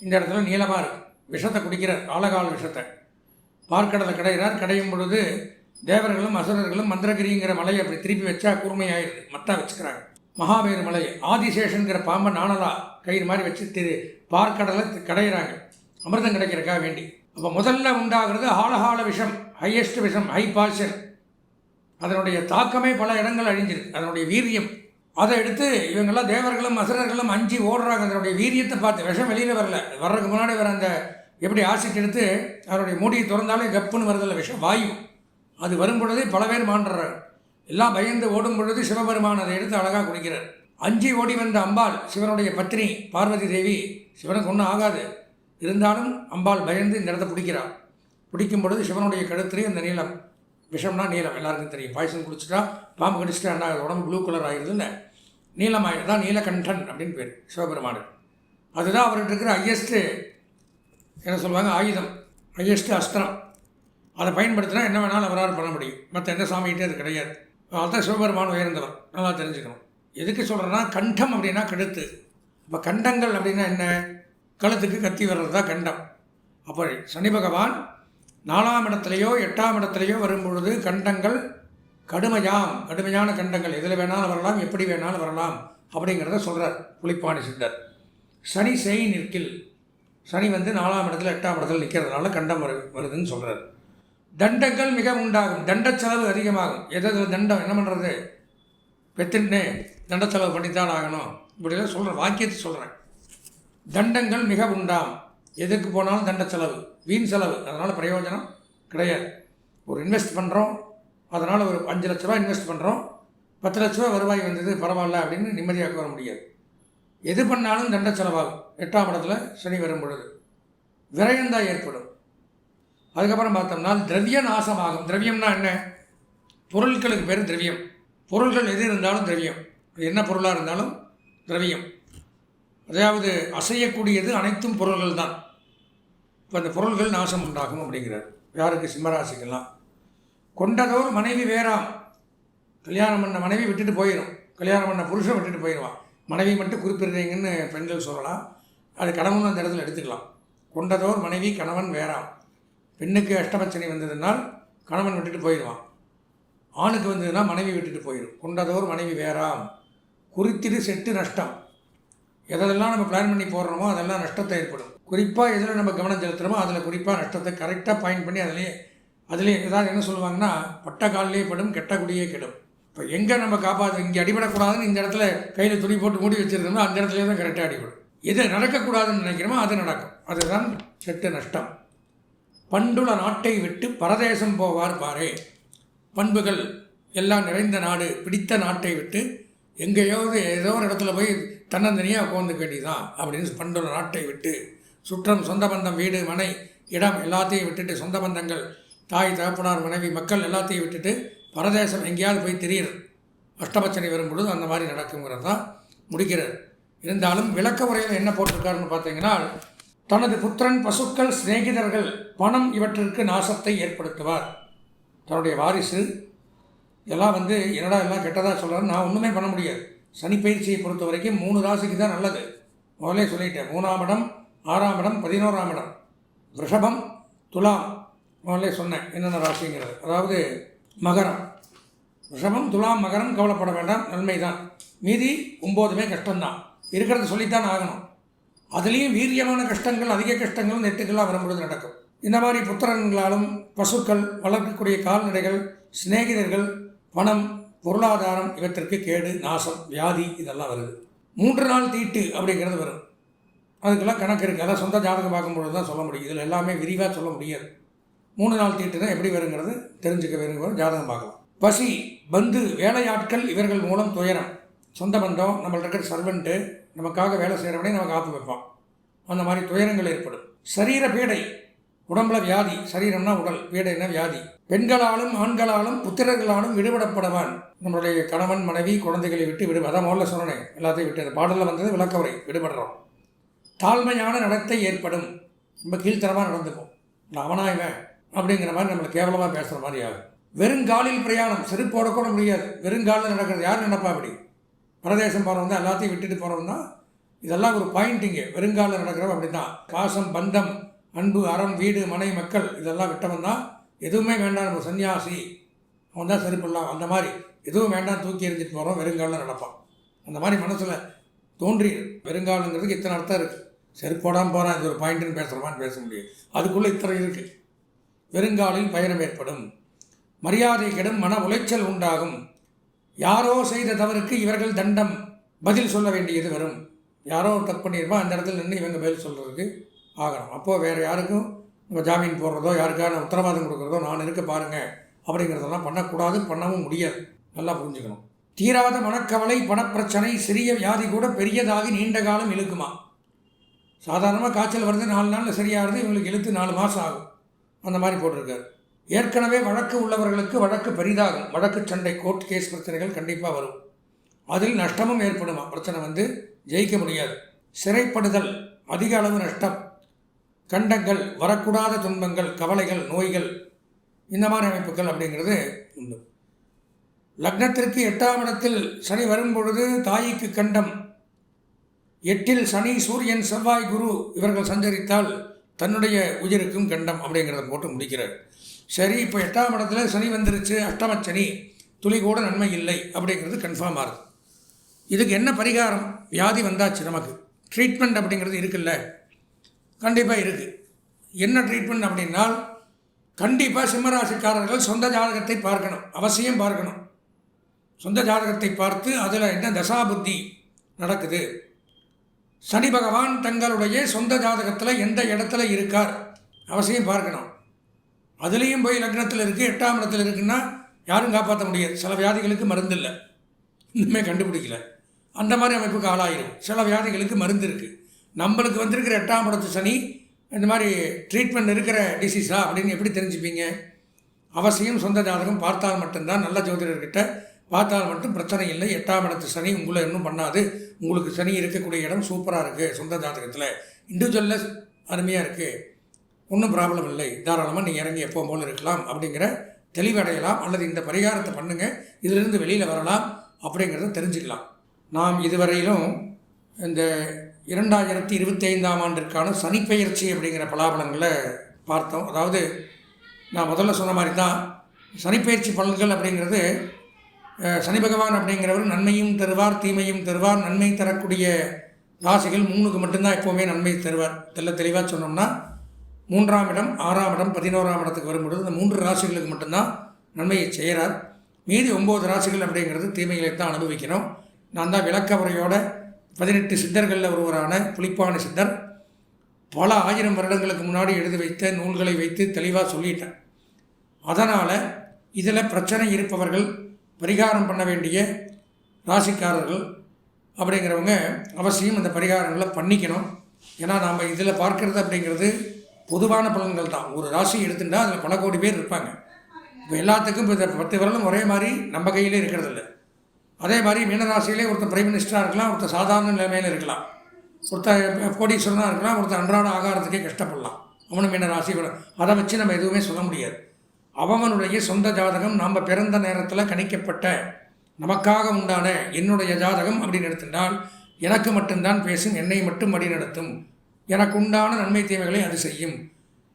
இந்த இடத்துல நீளமாக இருக்கு விஷத்தை குடிக்கிறார். ஆலகால் விஷத்தை. பார்க்கடலை கடைகிறார். கடையும் பொழுது தேவர்களும் அசுரர்களும் மந்திரகிரிங்கிற மலையை அப்படி திருப்பி வச்சா கூர்மையாயிருது மத்தா வச்சுக்கிறாங்க. மகாபேரு மலை ஆதிசேஷன்கிற பாம்பை நாணலா கயிறு மாதிரி வச்சு திரு பார்க்கடலை கடையிறாங்க. அமிர்தம் கிடைக்கிறக்கா வேண்டி. அப்போ முதல்ல உண்டாகிறது ஆலகால விஷம் ஹையஸ்ட் விஷம் ஹை பாய்ச்சல் அதனுடைய தாக்கமே பல இடங்கள் அழிஞ்சிருக்கு. அதனுடைய வீரியம். அதை எடுத்து இவங்கெல்லாம் தேவர்களும் அசுரர்களும் அஞ்சு ஓடுறாங்க. அதனுடைய வீரியத்தை பார்த்து விஷம் வெளியில் வரல. வர்றதுக்கு முன்னாடி வர அந்த எப்படி ஆசிட் எடுத்து அதனுடைய மூடியை திறந்தாலே கப்புன்னு வருதில்ல விஷம் வாயு. அது வரும் பொழுதே பல பேர் மாண்டுறாங்க. எல்லாம் பயந்து ஓடும் பொழுது சிவபெருமான் அதை எடுத்து அழகாக குடிக்கிறார். அஞ்சி ஓடி வந்த அம்பாள் சிவனுடைய பத்னி பார்வதி தேவி சிவனுக்கு ஒன்றும் ஆகாது. இருந்தாலும் அம்பாள் பயந்து இந்த இடத்த பிடிக்கிறாள். பிடிக்கும் பொழுது சிவனுடைய கழுத்திலே அந்த நீளம் விஷம்னா நீலம் எல்லாருக்கும் தெரியும். பாய்சன் குடிச்சிட்டா பாம்பு கடிச்சிட்டா என்ன உடம்பு ப்ளூ கலர் ஆகிடுது இல்லை? நீலம் தான் நீலகண்டன் அப்படின்னு பேர் சிவபெருமானுக்கு அதுதான் அவர்கிட்ட இருக்கிற ஹையஸ்ட்டு என்ன சொல்லுவாங்க? ஆயுதம். ஹையஸ்ட்டு அஸ்திரம். அதை பயன்படுத்தினா என்ன வேணாலும் அவரால் பண்ண முடியும். மற்ற எந்த சாமிகிட்டே அது கிடையாது. அதுதான் சிவபெருமான் உயர்ந்தவர். நல்லா தெரிஞ்சுக்கணும். எதுக்கு சொல்கிறேன்னா கண்டம் அப்படின்னா கழுத்து. இப்போ கண்டங்கள் அப்படின்னா என்ன? கழுத்துக்கு கத்தி வர்றது தான் கண்டம். அப்போ சனி பகவான் நாலாம் இடத்துலையோ எட்டாம் இடத்துலையோ வரும்பொழுது கண்டங்கள் கடுமையாம். கடுமையான கண்டங்கள். எதில் வேணாலும் வரலாம் எப்படி வேணாலும் வரலாம் அப்படிங்கிறத சொல்கிறார் புளிப்பாணி சித்தர் சனி செய் நிற்கில். சனி வந்து நாலாம் இடத்துல எட்டாம் இடத்துல நிற்கிறதுனால கண்டம் வரு வருதுன்னு சொல்கிறார் தண்டங்கள் மிக உண்டாகும். தண்ட செலவு அதிகமாகும். எதாவது தண்டம்? என்ன பண்ணுறது பெத்தின்னு தண்ட செலவு பண்ணித்தான் ஆகணும். இப்படிலாம் சொல்கிறேன் வாக்கியத்தை சொல்கிறேன் தண்டங்கள் மிக உண்டாம். எதுக்கு போனாலும் தண்ட செலவு வீண் செலவு. அதனால் பிரயோஜனம் கிடையாது. ஒரு இன்வெஸ்ட் பண்ணுறோம் அதனால் ஒரு அஞ்சு லட்ச ரூபா இன்வெஸ்ட் பண்ணுறோம் பத்து லட்ச ரூபா வருவாய் வந்தது பரவாயில்ல அப்படின்னு நிம்மதியாக வர முடியாது. எது பண்ணாலும் தண்ட செலவாகும். எட்டாம் இடத்துல சனி வரும் பொழுது. விரயம்தான் ஏற்படும். அதுக்கப்புறம் பார்த்தோம்னா திரவிய நாசமாகும். திரவியம்னா என்ன? பொருட்களுக்கு பேர் திரவியம். பொருள்கள் எது இருந்தாலும் திரவியம். அது என்ன பொருளாக இருந்தாலும் திரவியம். அதாவது அசையக்கூடியது அனைத்தும் பொருள்கள் தான். இப்போ அந்த பொருள்கள் நாசம் உண்டாகும் அப்படிங்கிறார். யாருக்கு? சிம்மராசிக்கெல்லாம். கொண்டதோர் மனைவி வேறாம். கல்யாணம் பண்ண மனைவி விட்டுட்டு போயிடும் கல்யாணம் பண்ண புருஷன் விட்டுட்டு போயிடுவான். மனைவி மட்டும் குறிப்பிடுறீங்கன்னு பெண்கள் சொல்லலாம். அது கணவன் அந்த இடத்துல எடுத்துக்கலாம். கொண்டதோர் மனைவி கணவன் வேறாம். பெண்ணுக்கு அஷ்டமச்சனி வந்ததுனால் கணவன் விட்டுட்டு போயிடுவான். ஆணுக்கு வந்ததுன்னா மனைவி விட்டுட்டு போயிடும் கொண்டதோர் மனைவி வேறாம். குறித்திடு செட்டு நஷ்டம். எதெல்லாம் நம்ம பிளான் பண்ணி போடுறோமோ அதெல்லாம் நஷ்டத்தை ஏற்படும். குறிப்பாக எதில் நம்ம கவனம் செலுத்துகிறோமோ அதில் குறிப்பாக நஷ்டத்தை கரெக்டாக பாயிண்ட் பண்ணி அதிலேயே அதிலே ஏதாவது என்ன சொல்லுவாங்கன்னா பட்ட காலிலே படும் கெட்ட குடியே கெடும். இப்போ எங்கே நம்ம காப்பாற்று இங்கே அடிபடக்கூடாதுன்னு இந்த இடத்துல கையில் துணி போட்டு மூடி வச்சிருந்தோம்னா அந்த இடத்துல தான் கரெக்டாக அடிபடும். எது நடக்கக்கூடாதுன்னு நினைக்கிறோமோ அது நடக்கும். அதுதான் செட்டு நஷ்டம். பண்டுல நாட்டை விட்டு பரதேசம் போவார் பாரே. பண்புகள் எல்லாம் நிறைந்த நாடு பிடித்த நாட்டை விட்டு எங்கேயாவது ஏதோ ஒரு இடத்துல போய் தன்னந்தனியாக உட்காந்துக்க வேண்டியதான் அப்படின்னு பண்டொரு நாட்டை விட்டு சுற்றம் சொந்த பந்தம் வீடு மனை இடம் எல்லாத்தையும் விட்டுட்டு சொந்த பந்தங்கள் தாய் தகப்பனார் மனைவி மக்கள் எல்லாத்தையும் விட்டுட்டு பரதேசம் எங்கேயாவது போய் தெரியுது அஷ்டபச்சனை வரும்பொழுது அந்த மாதிரி நடக்குங்கிறது தான் முடிக்கிறார். இருந்தாலும் விளக்க உரையில் என்ன போட்டிருக்காருன்னு பார்த்தீங்கன்னா தனது புத்திரன் பசுக்கள் சிநேகிதர்கள் பணம் இவற்றிற்கு நாசத்தை ஏற்படுத்துவார். தன்னுடைய வாரிசு எல்லாம் வந்து என்னடா எல்லாம் கெட்டதாக சொல்கிறாரு நான் ஒன்றுமே பண்ண முடியாது. சனி பயிற்சியை பொறுத்த வரைக்கும் மூணு ராசிக்கு தான் நல்லது. முதலே சொல்லிட்டேன். மூணாம் இடம் ஆறாம் இடம் பதினோராம் இடம். ரிஷபம் துலாம். முதல்ல சொன்னேன் என்னென்ன ராசிங்கிறது. அதாவது மகரம். ரிஷபம் துலாம் மகரம் கவலைப்பட வேண்டாம். நன்மை தான் மீதி ஒம்போதுமே கஷ்டம்தான். இருக்கிறத சொல்லித்தான் ஆகணும். அதுலேயும் வீரியமான கஷ்டங்கள் அதிக கஷ்டங்கள் நெட்டுக்கெல்லாம் வரும்பொழுது நடக்கும். இந்த மாதிரி புத்திரங்களாலும் பசுக்கள் வளர்க்கக்கூடிய கால்நடைகள் சிநேகிதர்கள் பணம் பொருளாதாரம் இவற்றிற்கு கேடு நாசம் வியாதி இதெல்லாம் வருது. மூன்று நாள் தீட்டு அப்படிங்கிறது வரும். அதுக்கெல்லாம் கணக்கு இருக்குது அதான் சொந்த ஜாதகம் பார்க்கும்பொழுது தான் சொல்ல முடியும். இதில் எல்லாமே விரிவாக சொல்ல முடியாது. மூணு நாள் தீட்டு தான் எப்படி வருங்கிறது தெரிஞ்சுக்க வேணுங்கிறது ஜாதகம் பார்க்கலாம். பசி பந்து வேலையாட்கள் இவர்கள் மூலம் துயரம். சொந்த பந்தம் நம்மள்ட்ட இருக்கிற சர்வெண்ட்டு நமக்காக வேலை செய்கிறவனே நமக்கு காத்து வைப்பான். அந்த மாதிரி துயரங்கள் ஏற்படும். சரீர பீடை உடம்புல வியாதி சரீரம்னா உடல் வீடுனா வியாதி. பெண்களாலும் ஆண்களாலும் புத்திரர்களாலும் விடுபடப்படவான் நம்மளுடைய கணவன் மனைவி குழந்தைகளை விட்டு விடு அதான் முதல்ல சொன்னேன் எல்லாத்தையும் விட்டு பாடலில் வந்தது விளக்கவரை விடுபடுறோம். தாழ்மையான நடத்தை ஏற்படும். ரொம்ப கீழ்த்தரமாக நடந்துக்கும். நான் அவனா இவன்? அப்படிங்கிற மாதிரி நம்மளை கேவலமாக பேசுகிற மாதிரி ஆகும். வெறுங்காலில் பிரயாணம் செருப்போட கூட முடியாது. வெறுங்காலில் நடக்கிறது யார் நினைப்பா அப்படி? பிரதேசம் போகிறவங்க தான் எல்லாத்தையும் விட்டுட்டு போகிறவங்க தான். இதெல்லாம் ஒரு பாயிண்டிங்கு வெறுங்காலில் நடக்கிறவங்க அப்படி தான் பாசம் பந்தம் அன்பு அறம் வீடு மனை மக்கள் இதெல்லாம் விட்டவன் தான் எதுவுமே வேண்டாம் நம்ம சன்னியாசி அவன் தான் பண்ணலாம் அந்த மாதிரி எதுவும் வேண்டாம் தூக்கி எறிஞ்சிட்டு போகிறோம் வெறுங்காலில் நடப்பான். அந்த மாதிரி மனசில் தோன்றி வெறுங்காலங்கிறதுக்கு இத்தனை அர்த்தம் இருக்குது செருப்போடாமல் போகிறான் இது ஒரு பாயிண்ட்டுன்னு பேசுகிறோமான்னு பேச முடியும் அதுக்குள்ளே இத்தனை இருக்குது வெறுங்காலில் பயணம் ஏற்படும். மரியாதை கெடும் மன உளைச்சல் உண்டாகும். யாரோ செய்த தவறுக்கு இவர்கள் தண்டம். பதில் சொல்ல வேண்டியது வரும். யாரோ ஒரு தப்பு பண்ணியிருப்பா அந்த இடத்துல நின்று இவங்க பதில் சொல்கிறதுக்கு ஆகணும். அப்போது வேறு யாருக்கும் நம்ம ஜாமீன் போடுறதோ யாருக்கான உத்தரவாதம் கொடுக்குறதோ நான் இருக்க பாருங்கள் அப்படிங்கிறதெல்லாம் பண்ணக்கூடாது பண்ணவும் முடியாது. நல்லா புரிஞ்சுக்கணும். தீராத மனக்கவலை பணப்பிரச்சனை சிறிய வியாதி கூட பெரியதாகி நீண்ட காலம் இழுக்குமா? சாதாரணமாக காய்ச்சல் வருது நாலு நாளில் சரியாகிறது இவங்களுக்கு இழுத்து நாலு மாதம் ஆகும். அந்த மாதிரி போட்டிருக்காரு. ஏற்கனவே வழக்கு உள்ளவர்களுக்கு வழக்கு பெரிதாகும். வழக்கு சண்டை கோர்ட் கேஸ் பிரச்சனைகள் கண்டிப்பாக வரும். அதில் நஷ்டமும் ஏற்படுமா? பிரச்சனை வந்து ஜெயிக்க முடியாது. சிறைப்படுதல் அதிக அளவு நஷ்டம். கண்டங்கள் வரக்கூடாத துன்பங்கள் கவலைகள் நோய்கள் இந்த மாதிரி அமைப்புகள் அப்படிங்கிறது உண்டு. லக்னத்திற்கு எட்டாம் இடத்தில் சனி வரும் பொழுது தாய்க்கு கண்டம். எட்டில் சனி சூரியன் செவ்வாய் குரு இவர்கள் சஞ்சரித்தால் தன்னுடைய உயிருக்கும் கண்டம் அப்படிங்கிறத போட்டு முடிக்கிறார். சரி இப்போ எட்டாம் இடத்துல சனி வந்துருச்சு அஷ்டம சனி துளி கூட நன்மை இல்லை அப்படிங்கிறது கன்ஃபார்ம் ஆகுது. இதுக்கு என்ன பரிகாரம்? வியாதி வந்தாச்சு நமக்கு. ட்ரீட்மெண்ட் அப்படிங்கிறது இருக்குல்ல. கண்டிப்பாக இருக்குது என்ன ட்ரீட்மெண்ட் அப்படின்னால் கண்டிப்பாக சிம்மராசிக்காரர்கள் சொந்த ஜாதகத்தை பார்க்கணும். அவசியம் பார்க்கணும். சொந்த ஜாதகத்தை பார்த்து அதில் என்ன தசாபுத்தி நடக்குது? சனி பகவான் தங்களுடைய சொந்த ஜாதகத்தில் எந்த இடத்துல இருக்கார்? அவசியம் பார்க்கணும். அதுலேயும் போய் லக்னத்தில் இருக்குது எட்டாம் இடத்துல இருக்குன்னா யாரும் காப்பாற்ற முடியாது. சில வியாதிகளுக்கு மருந்து இல்லை. இன்னுமே கண்டுபிடிக்கல. அந்த மாதிரி அமைப்புக்கு ஆளாயிரும். சில வியாதிகளுக்கு மருந்து இருக்குது நம்மளுக்கு வந்திருக்கிற எட்டாம் இடத்து சனி இந்த மாதிரி ட்ரீட்மெண்ட் இருக்கிற டிசீஸா அப்படின்னு எப்படி தெரிஞ்சுப்பீங்க? அவசியம் சொந்த ஜாதகம் பார்த்தால் மட்டும்தான் நல்ல ஜோதிடர்கிட்ட பார்த்தால் மட்டும் பிரச்சனை இல்லை. எட்டாம் இடத்து சனி உங்களை இன்னும் பண்ணாது. உங்களுக்கு சனி இருக்கக்கூடிய இடம் சூப்பராக இருக்குது சொந்த ஜாதகத்தில். இண்டிவிஜுவலில் அருமையாக இருக்குது ஒன்றும் ப்ராப்ளம் இல்லை. தாராளமாக நீங்கள் இறங்கி எப்போ போல் இருக்கலாம் அப்படிங்கிற தெளிவடையலாம். அல்லது இந்த பரிகாரத்தை பண்ணுங்கள் இதிலிருந்து வெளியில் வரலாம் அப்படிங்கிறத தெரிஞ்சுக்கலாம். நாம் இதுவரையிலும் இந்த இரண்டாயிரத்தி இருபத்தி ஐந்தாம் ஆண்டிற்கான சனிப்பெயர்ச்சி அப்படிங்கிற பலாபலங்களை பார்த்தோம். அதாவது நான் முதல்ல சொன்ன மாதிரி தான் சனிப்பெயர்ச்சி பலன்கள் அப்படிங்கிறது சனி பகவான் அப்படிங்கிறவர் நன்மையும் தருவார் தீமையும் தருவார் நன்மை தரக்கூடிய ராசிகள் மூணுக்கு மட்டும்தான் எப்போவுமே நன்மை தருவார். தெல்ல தெளிவாக சொன்னோம்னா மூன்றாம் இடம் ஆறாம் இடம் பதினோராம் இடத்துக்கு வரும்பொழுது இந்த மூன்று ராசிகளுக்கு மட்டும்தான் நன்மையை செய்கிறார். மீதி ஒம்பது ராசிகள் அப்படிங்கிறது தீமைகளை தான் அனுபவிக்கணும் நான் தான் விளக்க உரையோட பதினெட்டு சித்தர்களில் ஒருவரான புளிப்பான சித்தர் பல ஆயிரம் வருடங்களுக்கு முன்னாடி எழுதி வைத்த நூல்களை வைத்து தெளிவாக சொல்லிட்டேன் அதனால் இதில் பிரச்சனை இருப்பவர்கள் பரிகாரம் பண்ண வேண்டிய ராசிக்காரர்கள் அப்படிங்கிறவங்க அவசியம் அந்த பரிகாரங்களை பண்ணிக்கணும். ஏன்னா நாம் இதில் பார்க்கறது அப்படிங்கிறது பொதுவான பலன்கள் தான். ஒரு ராசி எடுத்துட்டால் அதில் பல கோடி பேர் இருப்பாங்க. இப்போ எல்லாத்துக்கும் இப்போ பத்து விரலும் ஒரே மாதிரி நம்ம கையிலே இருக்கிறதில்ல. அதே மாதிரி மீனராசியிலே ஒருத்தர் பிரைம் மினிஸ்டராக இருக்கலாம் ஒருத்தர் சாதாரண நிலைமையில் இருக்கலாம். ஒருத்தர் கோடீஸ்வரனாக இருக்கலாம் ஒருத்தர் அன்றாட ஆகாரத்துக்கே கஷ்டப்படலாம். அவனும் மீனராசி அதை வச்சு நம்ம எதுவுமே சொல்ல முடியாது. அவனுடைய சொந்த ஜாதகம் நாம் பிறந்த நேரத்தில் கணிக்கப்பட்ட நமக்காக உண்டான என்னுடைய ஜாதகம் அப்படின்னு எடுத்துட்டால் எனக்கு மட்டும்தான் பேசும் என்னை மட்டும் வழிநடத்தும் எனக்கு உண்டான நன்மை தேவைகளை அது செய்யும்.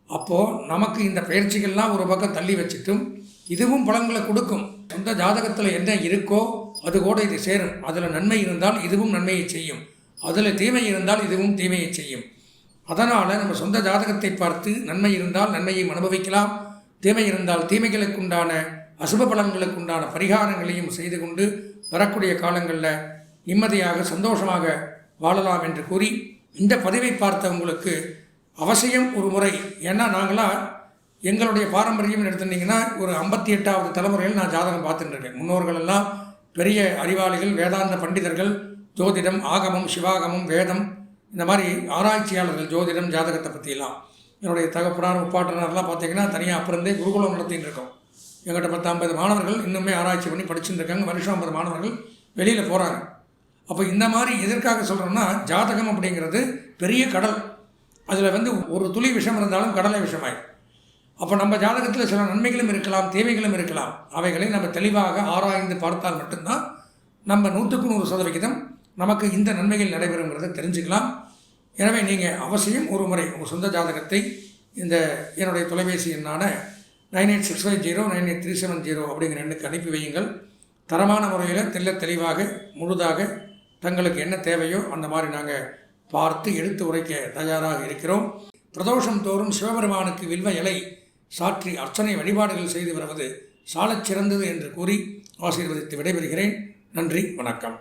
அப்போது நமக்கு இந்த பயிற்சிகள்லாம் ஒரு பக்கம் தள்ளி வச்சுட்டும் இதுவும் பலன்களை கொடுக்கும். சொந்த ஜாதகத்தில் என்ன இருக்கோ அது கூட இது சேரும். அதில் நன்மை இருந்தால் இதுவும் நன்மையை செய்யும். அதில் தீமை இருந்தால் இதுவும் தீமையை செய்யும். அதனால் நம்ம சொந்த ஜாதகத்தை பார்த்து நன்மை இருந்தால் நன்மையை அனுபவிக்கலாம். தீமை இருந்தால் தீமைகளுக்குண்டான அசுப பலன்களுக்குண்டான பரிகாரங்களையும் செய்து கொண்டு வரக்கூடிய காலங்களில் நிம்மதியாக சந்தோஷமாக வாழலாம் என்று கூறி இந்த பதிவை பார்த்த உங்களுக்கு அவசியம் ஒரு முறை. ஏன்னா நாங்களாம் எங்களுடைய பாரம்பரியம் எடுத்துட்டிங்கன்னா ஒரு ஐம்பத்தி எட்டாவது தலைமுறையில் நான் ஜாதகம் பார்த்துட்டு இருக்கேன். முன்னோர்களெல்லாம் பெரிய அறிவாளிகள் வேதாந்த பண்டிதர்கள் ஜோதிடம் ஆகமம் சிவாகமம் வேதம் இந்த மாதிரி ஆராய்ச்சியாளர்கள் ஜோதிடம் ஜாதகத்தை பற்றியெல்லாம் என்னுடைய தகப்பனார் முப்பாட்டனார்லாம் பார்த்தீங்கன்னா தனியாக அப்புறந்தே குருகுலம் நடத்தின்னு இருக்கோம். எங்கிட்ட பத்து ஐம்பது மாணவர்கள் இன்னுமே ஆராய்ச்சி பண்ணி படிச்சுட்டு இருக்காங்க. வருஷம் ஐம்பது மாணவர்கள் வெளியில் போகிறாங்க அப்போ இந்த மாதிரி எதற்காக சொல்கிறோம்னா ஜாதகம் அப்படிங்கிறது பெரிய கடல். அதில் வந்து ஒரு துளி விஷம் இருந்தாலும் கடலை விஷமாயிடும் அப்போ நம்ம ஜாதகத்தில் சில நன்மைகளும் இருக்கலாம் தேவைகளும் இருக்கலாம். அவைகளை நம்ம தெளிவாக ஆராய்ந்து பார்த்தால் மட்டும்தான் நம்ம நூற்றுக்கு நூறு சதவிகிதம் நமக்கு இந்த நன்மைகள் நடைபெறுங்கிறத தெரிஞ்சுக்கலாம். எனவே நீங்கள் அவசியம் ஒரு முறை உங்கள் சொந்த ஜாதகத்தை இந்த என்னுடைய தொலைபேசி எண்ணான nine eight six five zero nine eight three seven zero அப்படிங்கிற எண்ணுக்கு அனுப்பி வையுங்கள். தரமான முறையில் தெல்ல தெளிவாக முழுதாக தங்களுக்கு என்ன தேவையோ அந்த மாதிரி நாங்கள் பார்த்து எடுத்து உரைக்க தயாராக இருக்கிறோம். பிரதோஷம் தோறும் சிவபெருமானுக்கு வில்வ இலை சாற்றி அர்ச்சனை வழிபாடுகள் செய்து வருவது சாலச் சிறந்தது என்று கூறி ஆசீர்வதித்து விடைபெறுகிறேன். நன்றி வணக்கம்.